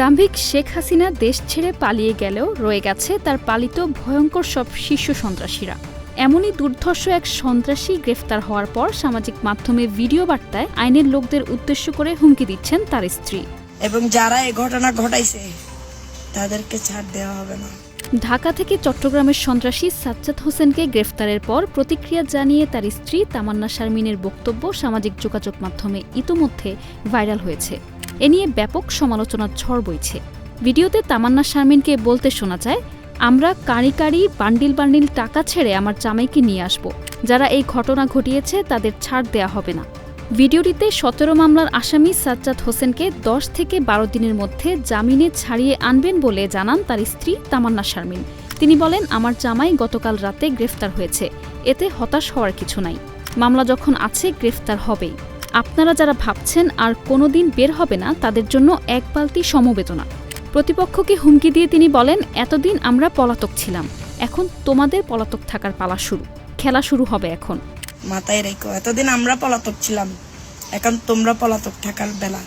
দাম্ভিক শেখ হাসিনা দেশ ছেড়ে পালিয়ে গেলেও রয়ে গেছে তার পালিত ভয়ঙ্কর সব শীর্ষ সন্ত্রাসীরা। এমনই দুর্ধর্ষ এক সন্ত্রাসী গ্রেফতার হওয়ার পর সামাজিক মাধ্যমে ভিডিও বার্তায় আইনের লোকদের উদ্দেশ্য করে হুমকি দিচ্ছেন তার স্ত্রী। এবং যারা এই ঘটনা ঘটাইছে তাদেরকে ছাড় দেওয়া হবে না। ঢাকা থেকে চট্টগ্রামের সন্ত্রাসী সাজ্জাদ হোসেনকে গ্রেফতারের পর প্রতিক্রিয়া জানিয়ে তার স্ত্রী তামান্না শারমিনের বক্তব্য সামাজিক যোগাযোগ মাধ্যমে ইতোমধ্যে ভাইরাল হয়েছে। এ নিয়ে ব্যাপক সমালোচনার ঝড় বইছে। ভিডিওতে তামান্না শারমিনকে বলতে শোনা যায়, আমরা কারি কারি বান্ডিল বান্ডিল টাকা ছেড়ে আমার জামাইকে নিয়ে আসব। যারা এই ঘটনা ঘটিয়েছে তাদের ছাড় দেয়া হবে না। ভিডিওটিতে সতেরো মামলার আসামি সাজ্জাদ হোসেনকে দশ থেকে বারো দিনের মধ্যে জামিনে ছাড়িয়ে আনবেন বলে জানান তার স্ত্রী তামান্না শারমিন। তিনি বলেন, আমার জামাই গতকাল রাতে গ্রেফতার হয়েছে। এতে হতাশ হওয়ার কিছু নাই। মামলা যখন আছে, গ্রেফতার হবেই। আপনারা যারা ভাবছেন আর কোনোদিন বের হবে না তাদের জন্য এক বালতি সমবেদনা। প্রতিপক্ষকে হুমকি দিয়ে তিনি বলেন এতদিন আমরা পলাতক ছিলাম এখন তোমাদের পলাতক থাকার পালা শুরু। খেলা শুরু হবে এখন। মাথায় রেখো এতদিন আমরা পলাতক ছিলাম এখন তোমরা পলাতক থাকার বেলা।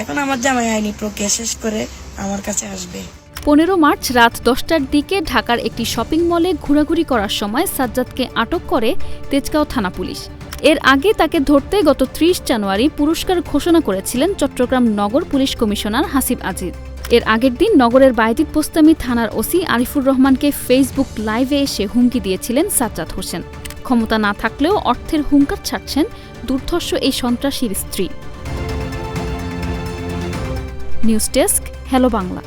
এখন আমার জামাই আইনি প্রক্রিয়া শেষ করে আমার কাছে আসবে। পনেরো মার্চ রাত দশটার দিকে ঢাকার একটি শপিং মলে ঘোরাঘুরি করার সময় সাজ্জাদকে আটক করে তেজগাঁও থানা পুলিশ। এর আগে তাকে ধরতে গত ত্রিশ জানুয়ারি পুরস্কার ঘোষণা করেছিলেন চট্টগ্রাম নগর পুলিশ কমিশনার হাসিব আজিজ। এর আগের দিন নগরের বাইদিত পোস্তামি থানার ওসি আরিফুর রহমানকে ফেসবুক লাইভে এসে হুমকি দিয়েছিলেন সাজ্জাদ হোসেন। ক্ষমতা না থাকলেও অর্থের হুঙ্কার ছাড়ছেন দুর্ধর্ষ এই সন্ত্রাসীর স্ত্রী। News desk, hello Bangla.